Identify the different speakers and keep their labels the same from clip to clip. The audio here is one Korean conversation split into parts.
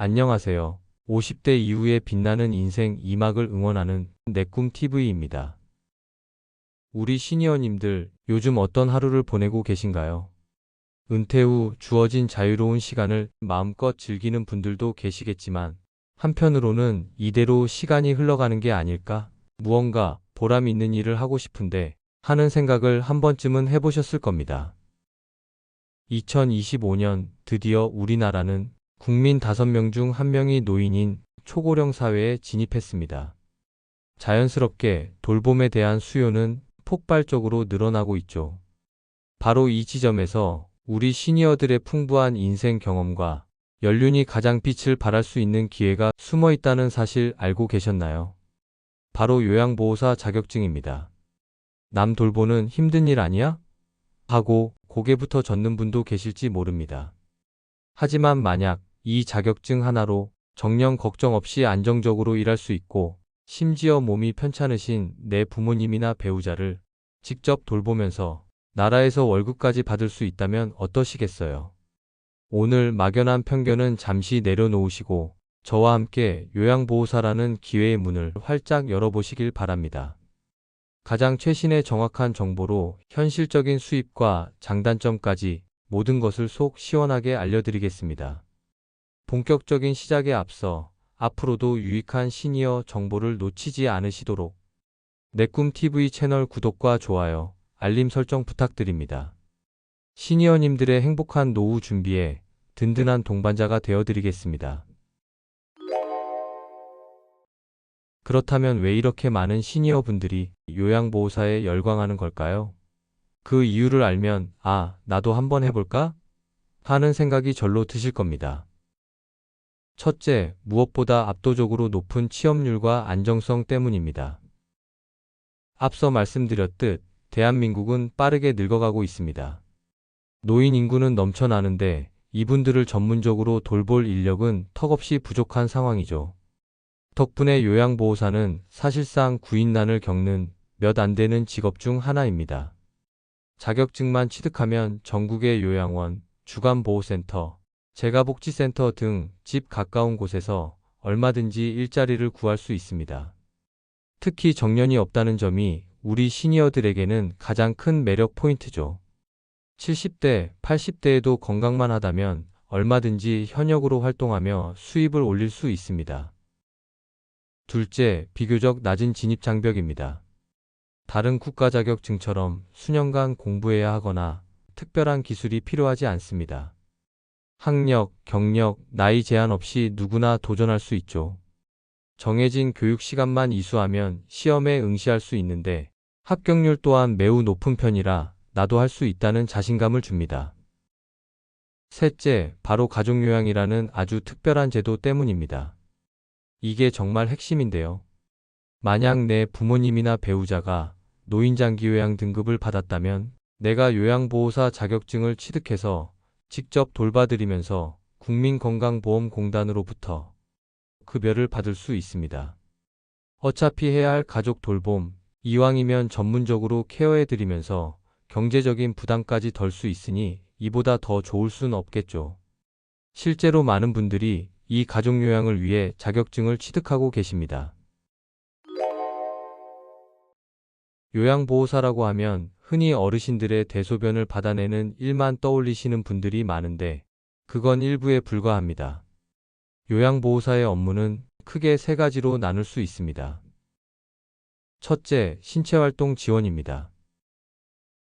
Speaker 1: 안녕하세요. 50대 이후에 빛나는 인생 2막을 응원하는 내꿈 TV입니다. 우리 시니어님들 요즘 어떤 하루를 보내고 계신가요? 은퇴 후 주어진 자유로운 시간을 마음껏 즐기는 분들도 계시겠지만 한편으로는 이대로 시간이 흘러가는 게 아닐까? 무언가 보람 있는 일을 하고 싶은데 하는 생각을 한 번쯤은 해보셨을 겁니다. 2025년 드디어 우리나라는 국민 5명 중 1명이 노인인 초고령 사회에 진입했습니다. 자연스럽게 돌봄에 대한 수요는 폭발적으로 늘어나고 있죠. 바로 이 지점에서 우리 시니어들의 풍부한 인생 경험과 연륜이 가장 빛을 발할 수 있는 기회가 숨어 있다는 사실 알고 계셨나요? 바로 요양보호사 자격증입니다. 남 돌보는 힘든 일 아니야? 하고 고개부터 젓는 분도 계실지 모릅니다. 하지만 만약 이 자격증 하나로 정령 걱정 없이 안정적으로 일할 수 있고 심지어 몸이 편찮으신 내 부모님이나 배우자를 직접 돌보면서 나라에서 월급까지 받을 수 있다면 어떠시겠어요? 오늘 막연한 편견은 잠시 내려놓으시고 저와 함께 요양보호사라는 기회의 문을 활짝 열어보시길 바랍니다. 가장 최신의 정확한 정보로 현실적인 수입과 장단점까지 모든 것을 속 시원하게 알려드리겠습니다. 본격적인 시작에 앞서 앞으로도 유익한 시니어 정보를 놓치지 않으시도록 내꿈TV 채널 구독과 좋아요, 알림 설정 부탁드립니다. 시니어님들의 행복한 노후 준비에 든든한 동반자가 되어드리겠습니다. 그렇다면 왜 이렇게 많은 시니어 분들이 요양보호사에 열광하는 걸까요? 그 이유를 알면, 아, 나도 한번 해볼까? 하는 생각이 절로 드실 겁니다. 첫째, 무엇보다 압도적으로 높은 취업률과 안정성 때문입니다. 앞서 말씀드렸듯, 대한민국은 빠르게 늙어가고 있습니다. 노인 인구는 넘쳐나는데, 이분들을 전문적으로 돌볼 인력은 턱없이 부족한 상황이죠. 덕분에 요양보호사는 사실상 구인난을 겪는 몇 안 되는 직업 중 하나입니다. 자격증만 취득하면 전국의 요양원, 주간보호센터, 재가복지센터 등 집 가까운 곳에서 얼마든지 일자리를 구할 수 있습니다. 특히 정년이 없다는 점이 우리 시니어들에게는 가장 큰 매력 포인트죠. 70대, 80대에도 건강만 하다면 얼마든지 현역으로 활동하며 수입을 올릴 수 있습니다. 둘째, 비교적 낮은 진입 장벽입니다. 다른 국가 자격증처럼 수년간 공부해야 하거나 특별한 기술이 필요하지 않습니다. 학력, 경력, 나이 제한 없이 누구나 도전할 수 있죠. 정해진 교육 시간만 이수하면 시험에 응시할 수 있는데 합격률 또한 매우 높은 편이라 나도 할 수 있다는 자신감을 줍니다. 셋째, 바로 가족요양이라는 아주 특별한 제도 때문입니다. 이게 정말 핵심인데요. 만약 내 부모님이나 배우자가 노인장기요양 등급을 받았다면 내가 요양보호사 자격증을 취득해서 직접 돌봐드리면서 국민건강보험공단으로부터 급여를 받을 수 있습니다. 어차피 해야 할 가족 돌봄, 이왕이면 전문적으로 케어해드리면서 경제적인 부담까지 덜 수 있으니 이보다 더 좋을 순 없겠죠. 실제로 많은 분들이 이 가족요양을 위해 자격증을 취득하고 계십니다. 요양보호사라고 하면 흔히 어르신들의 대소변을 받아내는 일만 떠올리시는 분들이 많은데 그건 일부에 불과합니다. 요양보호사의 업무는 크게 세 가지로 나눌 수 있습니다. 첫째, 신체활동 지원입니다.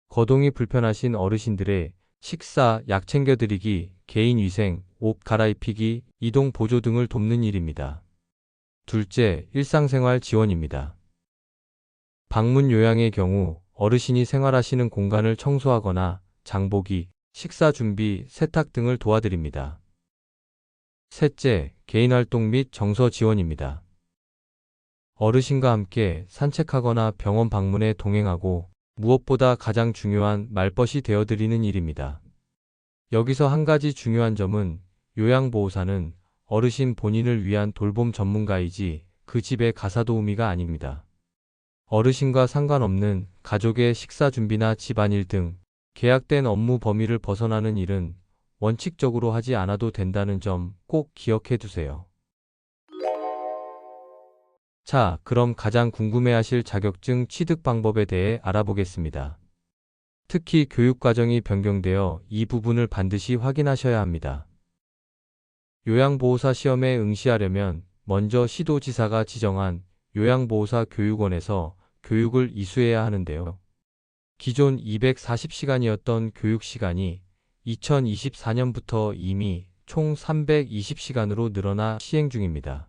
Speaker 1: 거동이 불편하신 어르신들의 식사, 약 챙겨드리기, 개인위생, 옷 갈아입히기, 이동 보조 등을 돕는 일입니다. 둘째, 일상생활 지원입니다. 방문 요양의 경우 어르신이 생활하시는 공간을 청소하거나 장보기, 식사 준비, 세탁 등을 도와드립니다. 셋째, 개인활동 및 정서 지원입니다. 어르신과 함께 산책하거나 병원 방문에 동행하고 무엇보다 가장 중요한 말벗이 되어드리는 일입니다. 여기서 한 가지 중요한 점은 요양보호사는 어르신 본인을 위한 돌봄 전문가이지 그 집의 가사도우미가 아닙니다. 어르신과 상관없는 가족의 식사 준비나 집안일 등 계약된 업무 범위를 벗어나는 일은 원칙적으로 하지 않아도 된다는 점 꼭 기억해 두세요. 자, 그럼 가장 궁금해하실 자격증 취득 방법에 대해 알아보겠습니다. 특히 교육과정이 변경되어 이 부분을 반드시 확인하셔야 합니다. 요양보호사 시험에 응시하려면 먼저 시도지사가 지정한 요양보호사 교육원에서 교육을 이수해야 하는데요. 기존 240시간이었던 교육 시간이 2024년부터 이미 총 320시간으로 늘어나 시행 중입니다.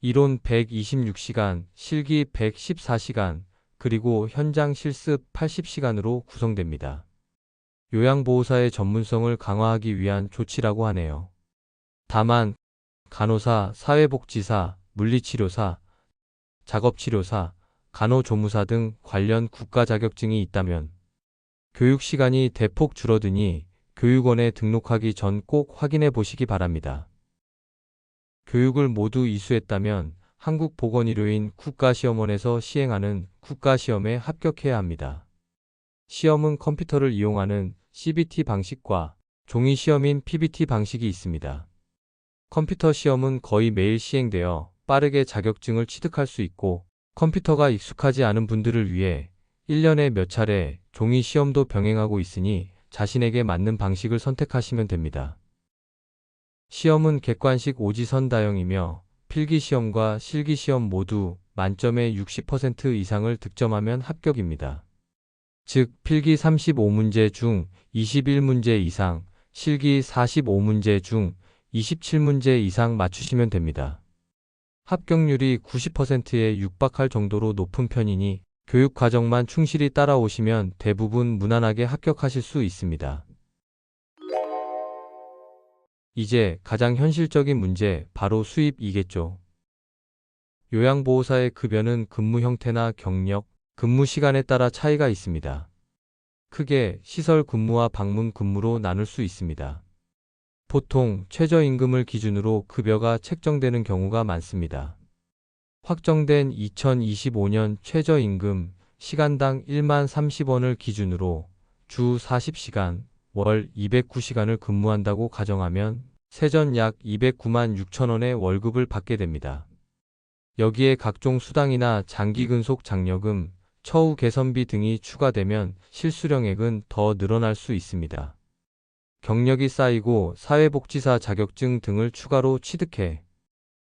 Speaker 1: 이론 126시간, 실기 114시간, 그리고 현장 실습 80시간으로 구성됩니다. 요양보호사의 전문성을 강화하기 위한 조치라고 하네요. 다만, 간호사, 사회복지사, 물리치료사, 작업치료사, 간호조무사 등 관련 국가 자격증이 있다면 교육 시간이 대폭 줄어드니 교육원에 등록하기 전 꼭 확인해 보시기 바랍니다. 교육을 모두 이수했다면 한국보건의료인 국가시험원에서 시행하는 국가시험에 합격해야 합니다. 시험은 컴퓨터를 이용하는 CBT 방식과 종이 시험인 PBT 방식이 있습니다. 컴퓨터 시험은 거의 매일 시행되어 빠르게 자격증을 취득할 수 있고 컴퓨터가 익숙하지 않은 분들을 위해 1년에 몇 차례 종이 시험도 병행하고 있으니 자신에게 맞는 방식을 선택하시면 됩니다. 시험은 객관식 오지선 다형이며 필기시험과 실기시험 모두 만점의 60% 이상을 득점하면 합격입니다. 즉, 필기 35문제 중 21문제 이상, 실기 45문제 중 27문제 이상 맞추시면 됩니다. 합격률이 90%에 육박할 정도로 높은 편이니 교육 과정만 충실히 따라오시면 대부분 무난하게 합격하실 수 있습니다. 이제 가장 현실적인 문제, 바로 수입이겠죠. 요양보호사의 급여는 근무 형태나 경력, 근무 시간에 따라 차이가 있습니다. 크게 시설 근무와 방문 근무로 나눌 수 있습니다. 보통 최저임금을 기준으로 급여가 책정되는 경우가 많습니다. 확정된 2025년 최저임금 시간당 1만 30원을 기준으로 주 40시간, 월 209시간을 근무한다고 가정하면 세전 약 209만 6천 원의 월급을 받게 됩니다. 여기에 각종 수당이나 장기 근속 장려금, 처우 개선비 등이 추가되면 실수령액은 더 늘어날 수 있습니다. 경력이 쌓이고 사회복지사 자격증 등을 추가로 취득해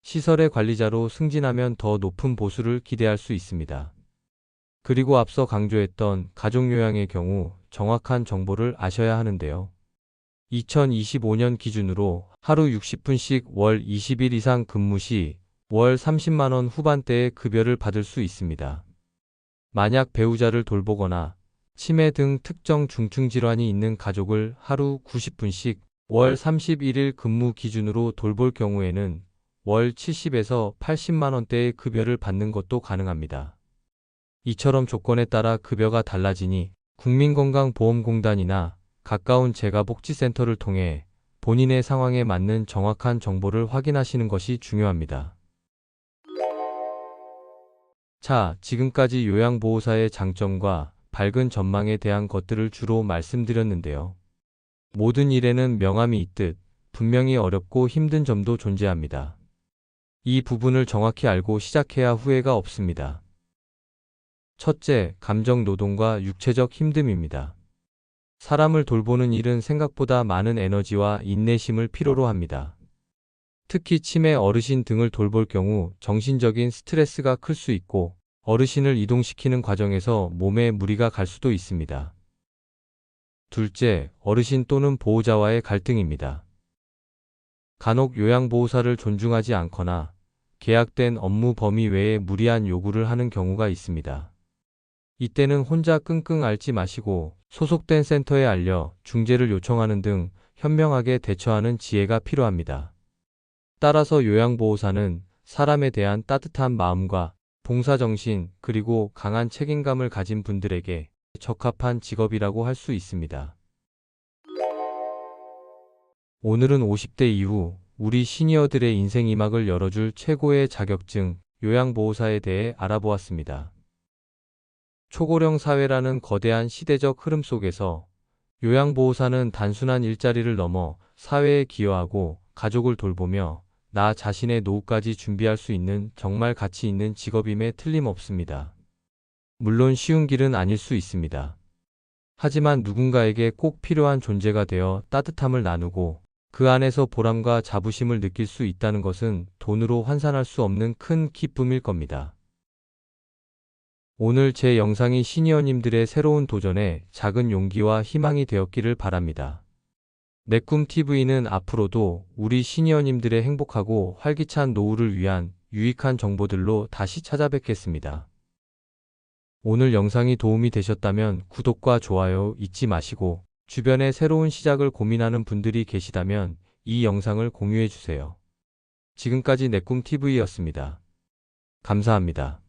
Speaker 1: 시설의 관리자로 승진하면 더 높은 보수를 기대할 수 있습니다. 그리고 앞서 강조했던 가족요양의 경우 정확한 정보를 아셔야 하는데요. 2025년 기준으로 하루 60분씩 월 20일 이상 근무 시 월 30만원 후반대의 급여를 받을 수 있습니다. 만약 배우자를 돌보거나 치매 등 특정 중증 질환이 있는 가족을 하루 90분씩 월 31일 근무 기준으로 돌볼 경우에는 월 70에서 80만 원대의 급여를 받는 것도 가능합니다. 이처럼 조건에 따라 급여가 달라지니 국민건강보험공단이나 가까운 재가복지센터를 통해 본인의 상황에 맞는 정확한 정보를 확인하시는 것이 중요합니다. 자, 지금까지 요양보호사의 장점과 밝은 전망에 대한 것들을 주로 말씀드렸는데요. 모든 일에는 명암이 있듯 분명히 어렵고 힘든 점도 존재합니다. 이 부분을 정확히 알고 시작해야 후회가 없습니다. 첫째, 감정 노동과 육체적 힘듦입니다. 사람을 돌보는 일은 생각보다 많은 에너지와 인내심을 필요로 합니다. 특히 치매 어르신 등을 돌볼 경우 정신적인 스트레스가 클 수 있고 어르신을 이동시키는 과정에서 몸에 무리가 갈 수도 있습니다. 둘째, 어르신 또는 보호자와의 갈등입니다. 간혹 요양보호사를 존중하지 않거나 계약된 업무 범위 외에 무리한 요구를 하는 경우가 있습니다. 이때는 혼자 끙끙 앓지 마시고 소속된 센터에 알려 중재를 요청하는 등 현명하게 대처하는 지혜가 필요합니다. 따라서 요양보호사는 사람에 대한 따뜻한 마음과 봉사정신 그리고 강한 책임감을 가진 분들에게 적합한 직업이라고 할 수 있습니다. 오늘은 50대 이후 우리 시니어들의 인생 이막을 열어줄 최고의 자격증 요양보호사에 대해 알아보았습니다. 초고령 사회라는 거대한 시대적 흐름 속에서 요양보호사는 단순한 일자리를 넘어 사회에 기여하고 가족을 돌보며 나 자신의 노후까지 준비할 수 있는 정말 가치 있는 직업임에 틀림없습니다. 물론 쉬운 길은 아닐 수 있습니다. 하지만 누군가에게 꼭 필요한 존재가 되어 따뜻함을 나누고 그 안에서 보람과 자부심을 느낄 수 있다는 것은 돈으로 환산할 수 없는 큰 기쁨일 겁니다. 오늘 제 영상이 시니어님들의 새로운 도전에 작은 용기와 희망이 되었기를 바랍니다. 내 꿈TV는 앞으로도 우리 시니어님들의 행복하고 활기찬 노후를 위한 유익한 정보들로 다시 찾아뵙겠습니다. 오늘 영상이 도움이 되셨다면 구독과 좋아요 잊지 마시고 주변에 새로운 시작을 고민하는 분들이 계시다면 이 영상을 공유해 주세요. 지금까지 내 꿈TV였습니다. 감사합니다.